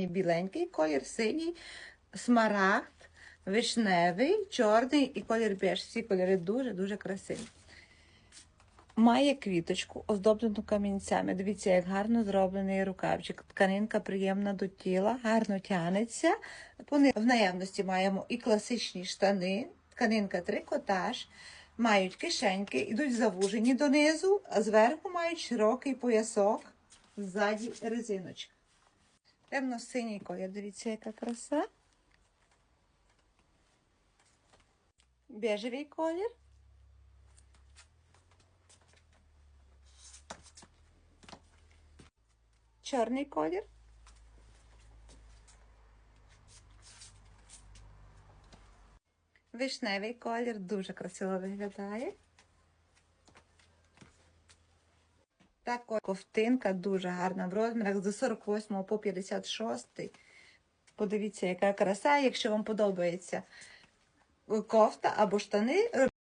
звичайний біленький, колір синій, смарагд, вишневий, чорний і колір беж. Всі кольори дуже-дуже красиві. Має квіточку, оздоблену камінцями. Дивіться, як гарно зроблений рукавчик. Тканинка приємна до тіла, гарно тянеться. В наявності маємо і класичні штани, тканинка трикотаж, мають кишеньки, ідуть завужені донизу, а зверху мають широкий поясок, ззаді резиночка. Темно-синій колір, дивіться, яка краса. Бежевий колір. Чорний колір. Вишневий колір дуже красиво виглядає. Також ковтинка дуже гарна в розмірах з 48 по 56. Подивіться, яка краса. Якщо вам подобається кофта або штани,